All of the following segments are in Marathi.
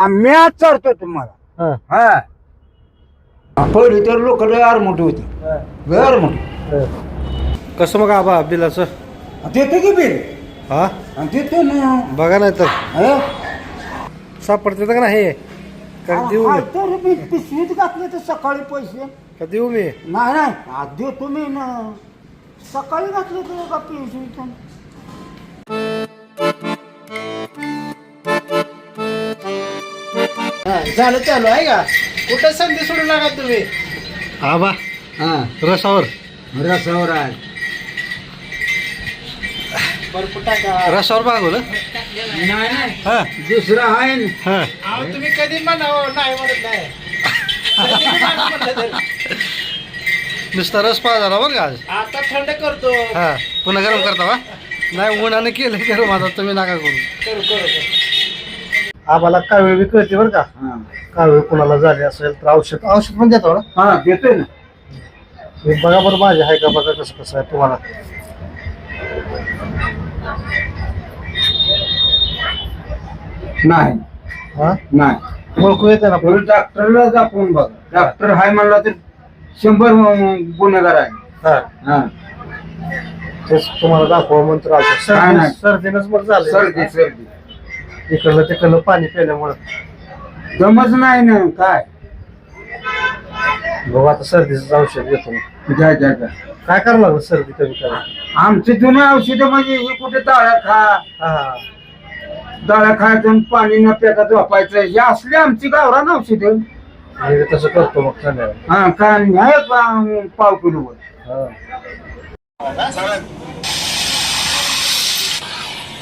आम्ही आज चढतो तुम्हाला. हा. हा. पहिली तर लोक लय आरमोठी होती. लय आरमोठी. कसं मग आबा बिलाचं? देतो की बिल. हा? आणि देतो ना. बघा नाही तर. हे? सापडते का नाही? का देऊ हा, मी तर मी पिशवीत घातले तर सकाळी पैसे. का देऊ मी? नाही नाही. आज देतो मी ना. सकाळी घातले तर का पिशवीत झालं चालू आहे का? कुठे संधी सोडू नका तुम्ही? आबा हा. रसावर. रसावर आहे. रसावर भागवलं नाही नाही. हा. दुसरा आहे ना. हा. तुम्ही कधी म्हणावं? नाही म्हणत नाही. नुसता रस पाहा झाला बरं का आज? आता थंड करतो. हा. पुन्हा गरम करता वा नाही उन्हाने केलं गरम आता तुम्ही नका करू. करू करू करू. आम्हाला कावीळ कळते बरं का. हा. कावीळ कुणाला झाले असेल तर औषध औषध पण देतो ना. हा देतोय ना. हे बघा बरं माझे आहे का बघा कसं कसं आहे तुम्हाला. नाही. हा? नाही. ओळखू येते ना. तर डॉक्टरला दाखवून बघा. डॉक्टर हाय म्हणला तर शंभर गुन्हेगार आहे. हा. हा. तेच तुम्हाला दाखवा मंत्र आलं नाही, सर्दी नाही. सर्दीनच बरं झालं सर्दी सर्दी. इकडलं तिकडलं पाणी प्यायल्यामुळं. जमच नाही ना काय? बघू आता सर्दीचं औषध घेतो मी. जा जा जा. काय करावं लागलं सर्दी कमी करायला? आमची जुने औषधं म्हणजे हे कुठे डाळ्या खा. हा. डाळ्या खायचं आणि पाणी न प्याता झोपायचं. हे असली आमची गावरान औषधं. मी तसं करतो मग संध्याकाळी हा काय पा- पाव किलो हा.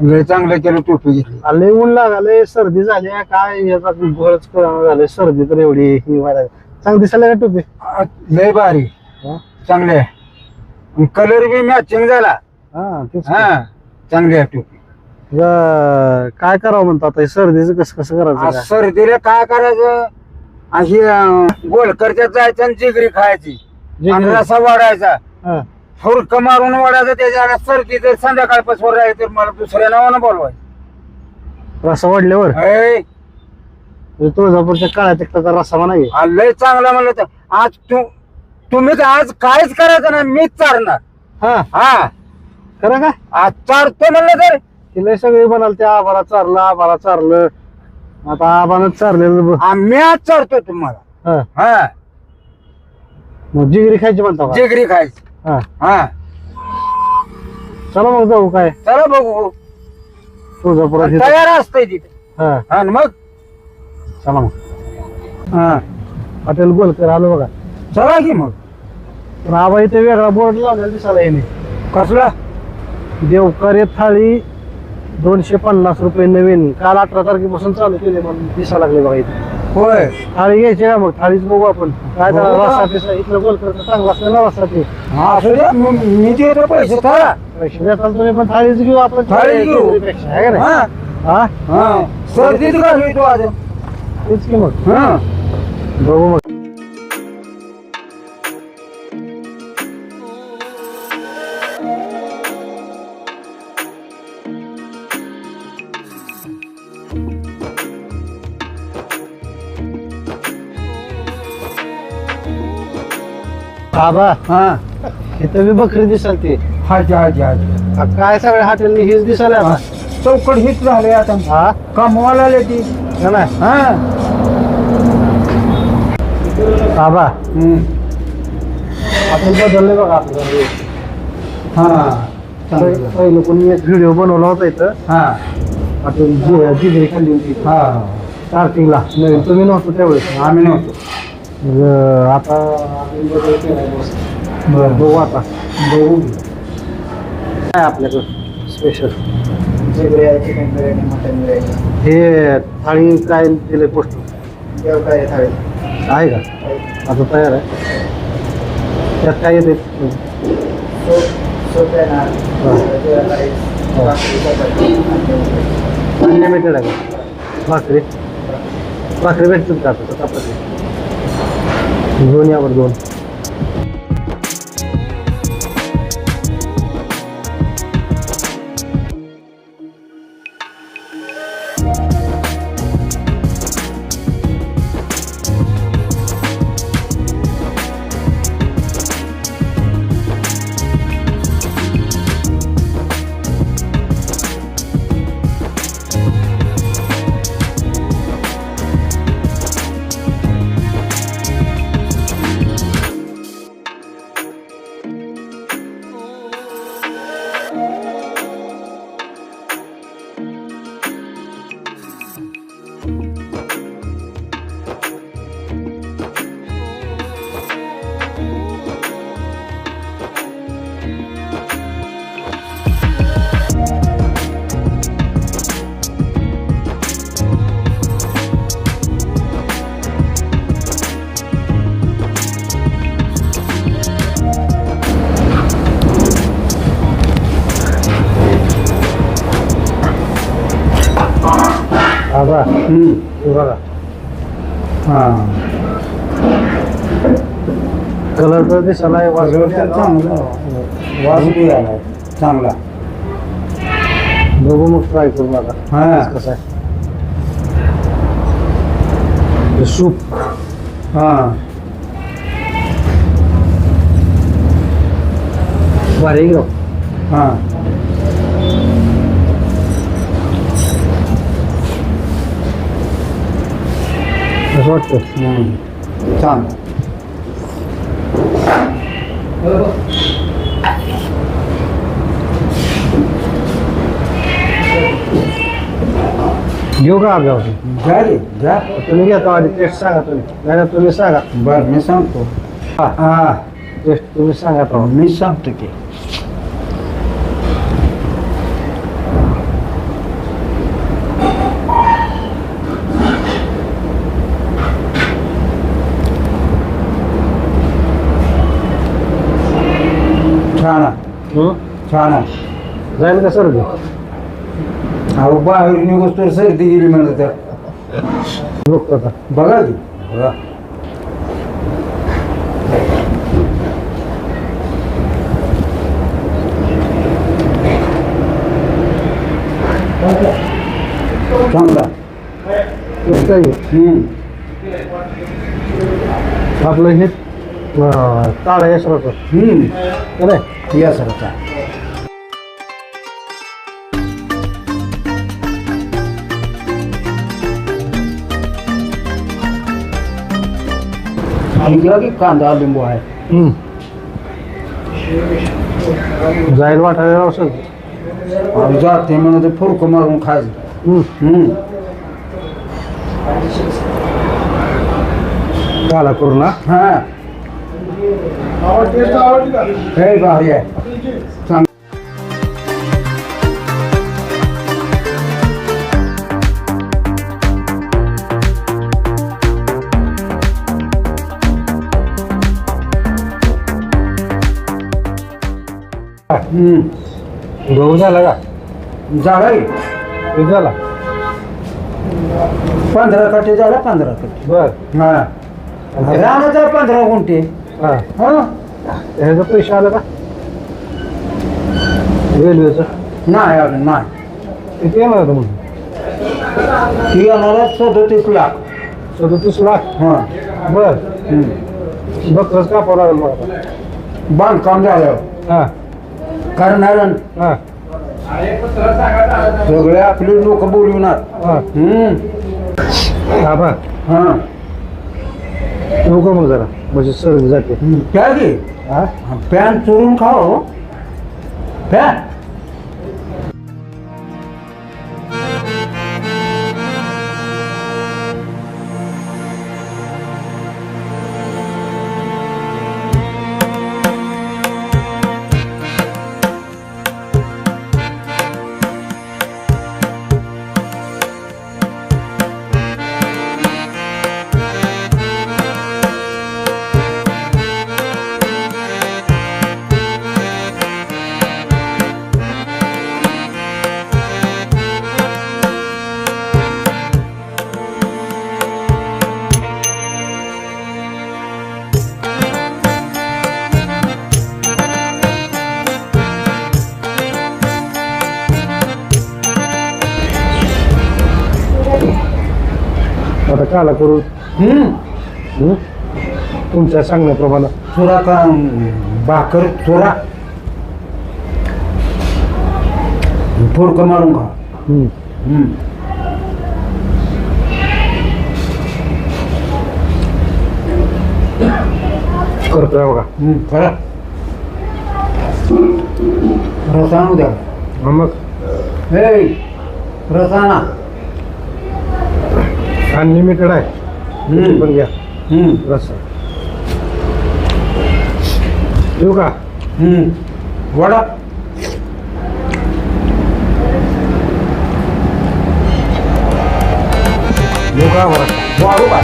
लय चांगलं केलं टोपी घेतली लय ऊन लागाले सर्दी झाली आहे, काय याचा घोळच कळणार झाले सर्दी तर एवढी ही व्हायला. चांगली दिसायला का टोपी आ, लय भारी हा? चांगले कलर बी मॅचिंग झाला हा तेच. हा चांगली आहे टोपी ग- काय करावं म्हणतो आता हे सर्दीचं कसं कसं करायचं काय? सर्दीला काय करायचं अशी अं, गोलकरच्यात जायचं आणि जिगरी खायची आणि जिगरी. रसा वाढायचा हा. हुरक मारून वाढायचं त्याच्या सर्दी जर संध्याकाळपासून राहील तर मला दुसऱ्या नावानं बोलवायचं रसा वाढल्यावर? म्हणजे तुळजापूरच्या काळ्या तिखटाचा रसा. आ, लय चांगला म्हणलं तर. आज तू तुम्ही तर आज काहीच करायचं ना मीच चारणार. हा. हा. खरं का? आज चारतो म्हणलं तर. ते लय सगळे म्हणाल त्या आबाला चारलं आबाला चारलं. आता आबानच चारलेलं ब- आम्ही आज चारतो तुम्हाला. हा. हा. मग जिगरी खायची म्हणता का? जिगरी खायची. हा. हा. चला मग जाऊ काय? चला बघू. तुळजापुरात इथं. तयार असतंय तिथे. हा. हा आणि मग? चला मग. हा. हॉटेल गोलकर आलो बघा. चला की मग. पण आबा इथे वेगळा बोर्ड लावलेला दिसायला येणे कसला? देवकार्य थाळी दोनशे पन्नास रुपये नवीन. काल अठरा तारखेपासून चालू केले म्हणून दिसायला लागले बघा इथे. होय. थाळी घ्यायची का मग? थाळीच बघू आपण. काय त्याला बघू का? रस्सा पिसा इथलं गोलकर चांगला असलं ना रस्सा ते. हा असू द्या. मी मी देतो पैसे चला. पैसे देताल तुम्ही पण थाळीच घेऊ आपण. थाळी घेऊ. जिगरीपेक्षा, आहे का नाही? हा. हा? हा. सर्दीत घालू तू आज तेच की मग. हा. बघू मग. आबा हा. इथं बी बकरी दिसाल ती हाजी हाजी हाजी. आ, काय सगळ्या हॉटेलनी हीच दिसायला चौकट हीच झाले आता. हा? कमवायला आले ती. का नाही हा. आबा हम्म. आपण बदलले बघा आपलं. हा. चांगलं. पहिलं कोणी एक व्हिडिओ बनवला होता इथं. हा. आपण जी- जिगरी खाल्ली होती. हा. स्टार्टिंगला नवीन. तुम्ही नव्हतो त्यावेळेस. आम्ही नव्हतो. आता मस्त. बरं. बघू आता. बघू. काय आपल्याकडं special chicken biryani mutton biryani हे थाळी काय दिले पोस्ट काय थाळी? आहे का? आता तयार आहे. त्यात काय येते अनलिमिटेड आहे का? भाकरी? भाकरी भेटतात का आता? चपाती? दोन यावर दोन. हे. बघा कलर तर दिसायला आहे, चांगला वास चांगला. बघू मग ट्राय करू आता. हा. कसं आहे. हे सूप हा. भारी घेऊ हा. कसं वाटतं. घेऊ का जा रे जा तुम्ही घेता आधी टेस्ट सांगा तुम्ही. नाही ना तुम्ही सांगा. बर मी सांगतो. हा. हा. टेस्ट तुम्ही सांगा तो. मी सांगतो की छान आहे, हं? आहे. जाईल का सर्दी अहो बाहेर निघोस तर सर्दी गेली म्हणत बघतो आता बघा की बघा चांगला कसं काय आहे? हम्म. आपलं हे ताळा यशराचं हम्म. नाही या सरचा ऐकला की कांदा लिंबू आहे. जाईल वाटायला औषध आणि जाते म्हणून फुरक मारून खायचं हं. हम्म. काला करू ना हा हे भारी आहे चांग हम्म. गहू झाला का? झाला की? झाला. पंधरा कट्टे झाला पंधरा कट्टे. बर. हा. रानाचा पंधरा गुंठे. हा. हा ह्याचं पैसे आलं का? रेल्वेचं. नाही अजून नाही. किती येणार होतं मग ती येणार सदतीस लाख. सदतीस लाख? हा. बर. बकरच कापावं लागेल मग आता बांधकाम झालं. हा. करणार हा. सगळे आपले लोक बोलवणार. हा. हम्म. हा बा हा. येऊ का मग जरा. म्हणजे सर्दी जाते. काय घे हा पॅन चोरून खाओ. पॅन. काला करू. हम्म. हं? तुमच्या सांगण्याप्रमाणे. चुरा का भाकर चुरा फुडकं मारून खा. हं. हम्म. करतोय बघा. हम्म, खरा रस आणू द्या. हा मग. हे रस आणा अनलिमिटेड आहे. पण घ्या. हम्म. रस येऊ का. वडा येऊ का? बरं वाढू का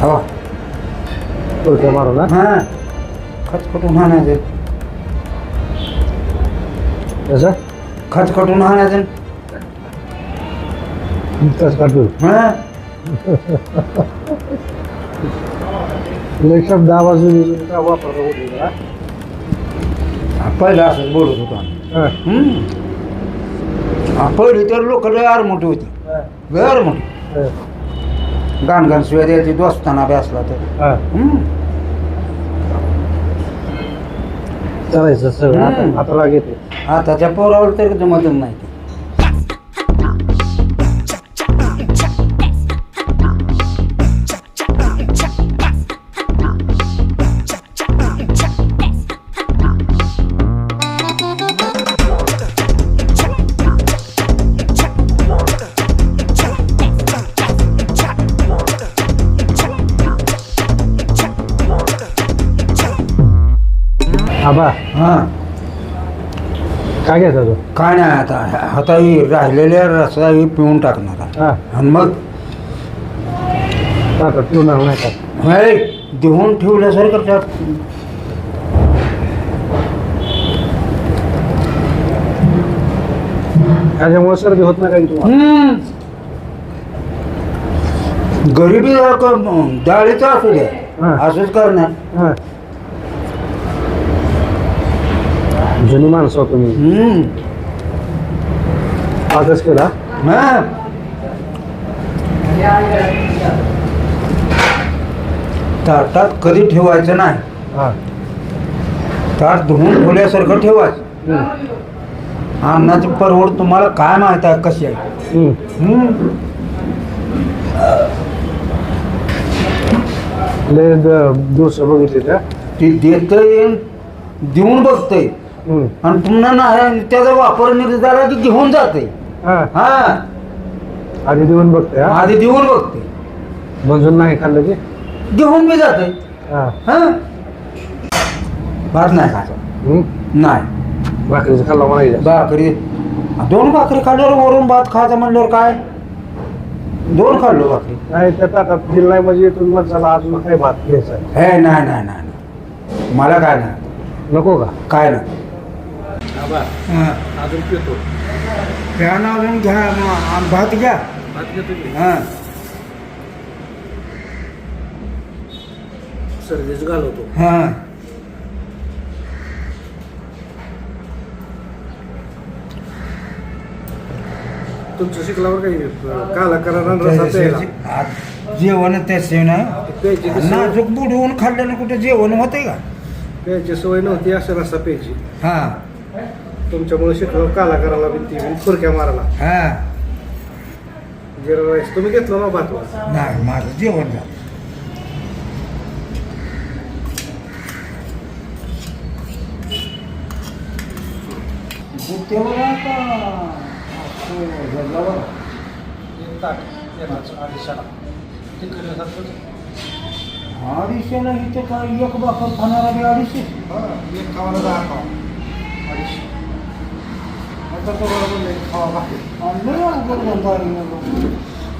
खावा करतोय मारू ना हा. खचखटून आणायचं? कसं? खचखटून तसं काढतो हा. लय शब्द आवाज का वापरता होते. पहिला असंच बोलत होतो आम्ही. पहिली तर लोक लय आरमोठी होती. लय आरमोठी. हा. गाण गाण शिवाय द्यायची दोस्ताना बी असला तर हा. हम्म. करायचं सगळं. आता आता राग येते आताच्या पोरावर तर जमतच नाही आबा. हा. काय घ्यायचं तो? काय नाही आता आता ही राहिलेल्या रस्ता ही पिऊन टाकणार. आहे. हा. आणि मग? आता पिवणार नाही का? हे, देऊन ठेवल्यासारखं त्यात. त्याच्यामुळे सर्दी होत नाही काही तुम्हाला हम्म. गरिबी सारखं डाळीचं असू द्या. हा. असंच करणार. हा. जुनी माणसं आहोत तुम्ही हम्म. आजच केला हा. ताटात कधी ठेवायचं नाही हा ताट धुवून ठेवल्यासारखं ठेवायचं हम्म. अन्नाची परवड तुम्हाला काय माहीत आहे कशी आहे हम्म. हम्म. लय द- दिवस बघितले त्या ती देतय देऊन बघतय. आणि पुन्हा नाही त्याचा वापर झाला की घेऊन जाते. हा. हा. आधी देऊन बघते हा? आधी देऊन बघते. मंजून नाही खाल्लं की? घेऊन बी जाते. हा. हा. भात नाही खायचा हम्म. नाही. भाकरीचं खाल्ला म्हणायचं भाकरी. दोन भाकरी खाल्ल्यावर वरून भात खायचा म्हणल्यावर काय? दोन खाल्लो भाकरी. नाही त्या ताटात दिलं नाही म्हणजे तुम्ही माणसाला अजून काही भात घ्यायचा आहे. हे नाही नाही नाही नाही. मला काय नाही. नको का? काय नाही. हा. अजून पितो. घ्या ना अजून घ्या आणि भात घ्या. भात घेतो की? हा. सर्दीच घालवतो. हा. तुमचं शिकल्यावर काही काला करा रसाचं यायला. आज जेवण त्याचे नाही प्यायची ती सवय- नाजूक बुडवून खाल्ल्यानं कुठे जेवण होते का? प्यायची सवय नव्हती असं रस्सा प्यायची. हा. तुमच्यामुळे शिकलो काला करायला बी ती बी फुरक्या मारायला. हा. जिरा राईस तुम्ही घेतला ना भात नाही माझं जेवण झालं. तेवढं आता. ना इथे काय एक भाकर खाणारा बी अडीचशे एक खावाला दहा खावा. अडीचशे नंतर तो बरोबर नाही खावा.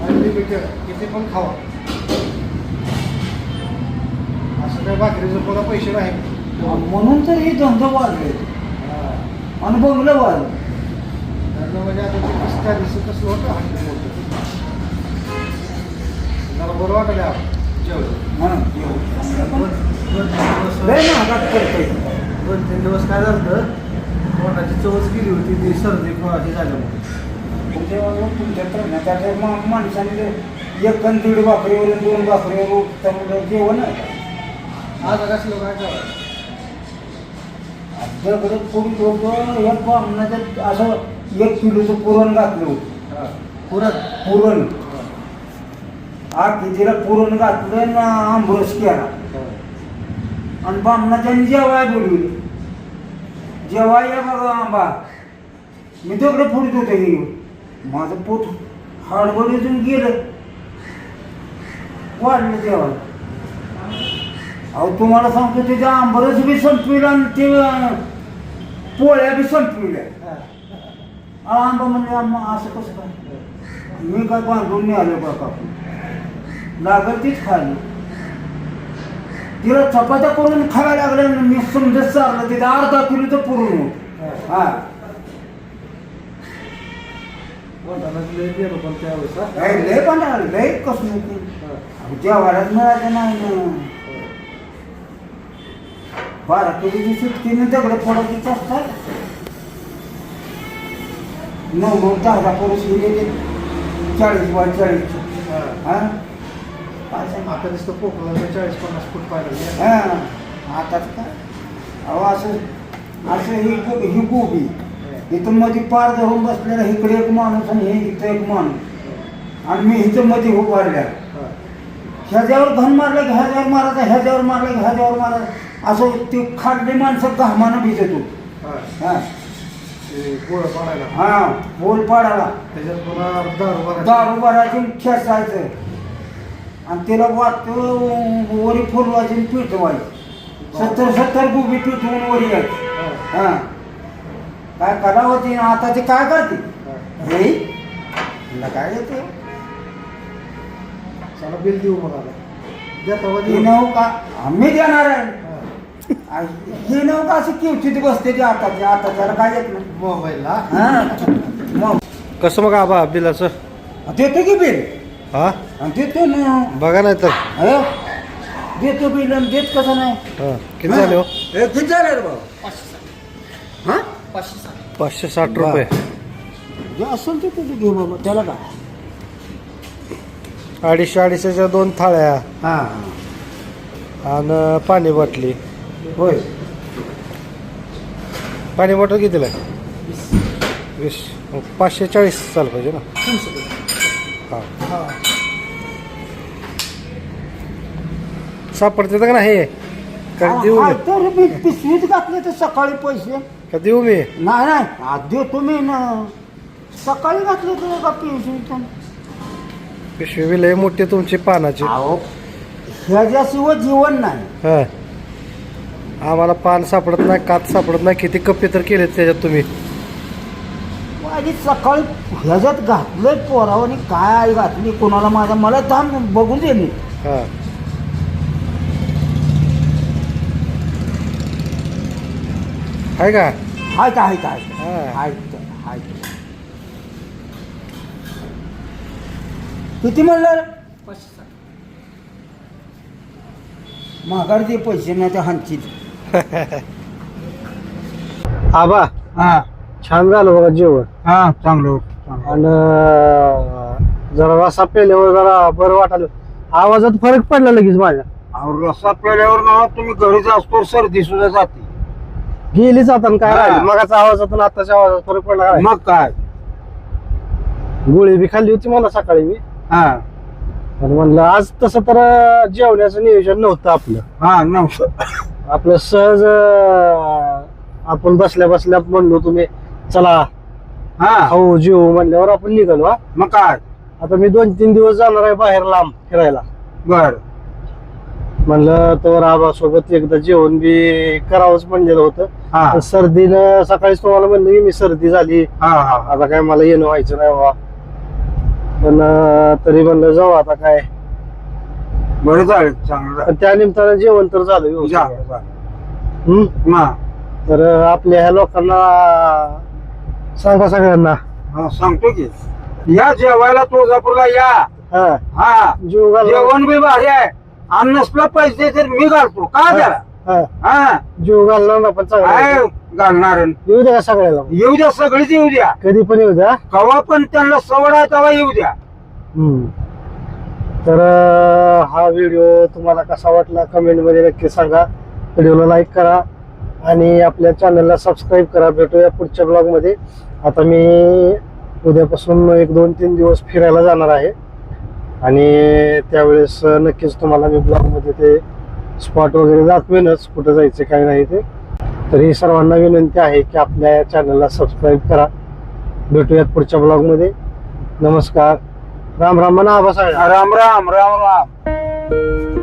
अनलिमिटेड किती पण खावा असं भाकरीचं पुन्हा पैसे नाही म्हणून तर हे धंदा वाढले आणि बंगलं वाढलं म्हणजे आता ते कसं काय दिसत कसलं होतं बरं वाटलं म्हणून जेव. लय महागात करतोय दोन तीन दिवस काय झालं पोटाची चवच गेली होती ती सर्दी खोळाची झाल्यामुळे. तुमच्या तुमच्या तर मा- माणसाने ते एक कण दीड भाकरीवर दोन भाकरीवर उठतं म्हणलं जेवण आहे? आज कसलं काय लोक या बामणाचं असं एक किलोचं पुरण घातलं होतं. पुरत पुरण? आठ कितीला पुरण घातलं ना आंबरस केला. आणि बामणाच्याने जेवाय बोलवली. जेवाय या माझा आंबा. मी तिकडे फुडत होतो हे. माझं पोट हडबडीतून गेलं. वाढलं जेवायला. अहो तुम्हाला सांगतो त्याच्या आंबरच बी संपविला आणि ते पोळ्या बी संपविल्या. आंबा म्हणजे आम्हा असं कसं काय? मी काय बांधून नाही आलो बा लागल तीच खाली. तिला चपात्या करून खायला लागल्या मी समजत चाललं तिथे अर्धा किलो तर पुरून होत. हा. लय पण लय कसं. जेवायलाच नाही ना. बारा किलोची सुटकीने दगड फोडायचीच असतात. नऊ नऊ दहा दहा पुरुष गेले चाळीस बाय चाळीस. हा. आता नुसतं पोकळा चाळीस पन्नास फूट पाहिलं हा आताच काय? अहो असं असं ही ही गोबी इथं मध्ये पार धरून बसलेला इकडे एक माणूस आणि हे इथं एक माणूस. आणि मी इथं मध्ये उभारल्या. ह्याच्यावर घन मारलं की ह्याच्यावर मारायचं ह्याच्यावर मारलं की ह्याच्यावर मारायचं. असं ते खाल्ली माणसं घामानं भिजत. हा. गोळ पाडायला. हा बोल पाडाला त्याच्यात दारू भरायची. दारू भरायची खेचायचं. आणि तिला वाट वरी फुलवायची आणि पिटवायची सत्तर सत्तर गोबी पिटवून वरी यायची. हा. हा. काय करावं ती? आता ते काय करते? हा. हे? काय येते? चला बिल देऊ मग आता. हे देऊ. का? आम्ही देणार आहे. हा. आ, हे नऊ का अशी किवचित बसते ती आताची आता त्याला काय येत नाही? मोबाईलला? हा. मग कसं मग आबा बिलाचं? देतो की बिल? हा? आणि देतो ना. बघा नाही तर. हे? देतो बिल आणि देत कसं नाही? हा किती झाले हो? हे? किती झाले रे बाबा हा? पाचशे साठ रुपये. जे असेल ते तुझं घे बाबा त्याला का? अडीचशे अडीचशेच्या दोन थाळ्या. हा. आणि पाणी बाटली. होय. पाणी बॉटल कितीला आहे? वीस. मग पाचशे चाळीस चाल पाहिजे ना. हा. सापडते का नाही? का देऊ हा, मी तर मी पिशवीत घातले तर सकाळी पैसे. का देऊ मी? नाही नाही आज देतो मी ना. सकाळी घातले तर का पिशवीत पिशवी बी लय मोठी तुमची पानाची. अहो ह्याच्याशिवाय जीवन नाही. हा. आम्हाला पान सापडत नाही कात सापडत नाही किती कप्पे तर केलेत त्याच्यात तुम्ही. माझी सकाळी ह्याच्यात घातलंय पोरावानी काय आई घातली? कोणाला माझ्या मला थांब बघून दे मी. हा. आहे का? हाय का हाय का हाय. हाय हाय किती म्हणलं? माघार दे पैसे नाही त्या हांचीत आबा हा. छान झालं बघा जेवण. हा चांगलं आणि जरा रसा पेल्यावर जरा बरं वाटायला. आवाजात फरक पडला लगेच माझ्या. अहो रस्सा पेल्यावर ना तुम्ही घरीच असतो सर्दी सुद्धा जाते. गेलीच आता आणि काय हा. राहिलं? मगाचा आवाजात आणि आताच्या आवाजात फरक पडला काय? मग काय? गोळी बी खाल्ली होती मला सकाळी मी. हा. आणि म्हणलं आज तसं तर अं, जेवण्याचं नियोजन नव्हतं आपलं. हा नमस्कार आपलं सहज अं, आपण बसल्या बसल्या म्हणलो तुम्ही चला. हा. खाऊ जेवू म्हणल्यावर आपण निघालो हा. मग काय? आता मी दोन तीन दिवस जाणार आहे बाहेर लांब फिरायला. बर. म्हणलं तर आबा सोबत एकदा जेवण बी करावंच म्हणलेलं होतं. हा. पण सर्दीनं सकाळीच तुम्हाला म्हणलं की मी सर्दी झाली. हा हा आता काय मला येणं व्हायचं नाही बाबा. पण अं, तरी म्हणलं जाऊ आता काय. बरं चालेल चांगलं पण त्या निमित्तानं जेवण तर झालं व्यवस्थित. झालं, झालं. हम्म? हा तर अं, आपल्या ह्या लोकांना सांगा सगळ्यांना. हा सांगतो की. या जेवायला तुळजापूरला या. हा. हा. जीव जेवण बी भारी आहे. आणि नसलं पैसे तर मी घालतो. का त्याला हा. हा. जीव घालणार ना पण काय चांगला घालणार? येऊ द्या का सगळ्याला. येऊ द्या सगळीच येऊ द्या. कधी पण येऊ द्या. कवा पण त्यांना सवड आहे तेव्हा येऊ द्या. हम्म. तर अं, हा व्हिडिओ तुम्हाला कसा वाटला कमेंटमध्ये नक्की सांगा. व्हिडिओला लाईक करा आणि आपल्या चॅनलला सबस्क्राईब करा. भेटूया पुढच्या ब्लॉगमध्ये. आता मी उद्यापासून एक दोन तीन दिवस फिरायला जाणार आहे. आणि त्यावेळेस नक्कीच तुम्हाला मी ब्लॉगमध्ये ते स्पॉट वगैरे दाखवेनच कुठं जायचं काय नाही ते. तरी सर्वांना विनंती आहे की आपल्या चॅनलला सबस्क्राईब करा. भेटूयात पुढच्या ब्लॉगमध्ये. नमस्कार. राम राम म्हणा आबा साहेब राम राम राम राम.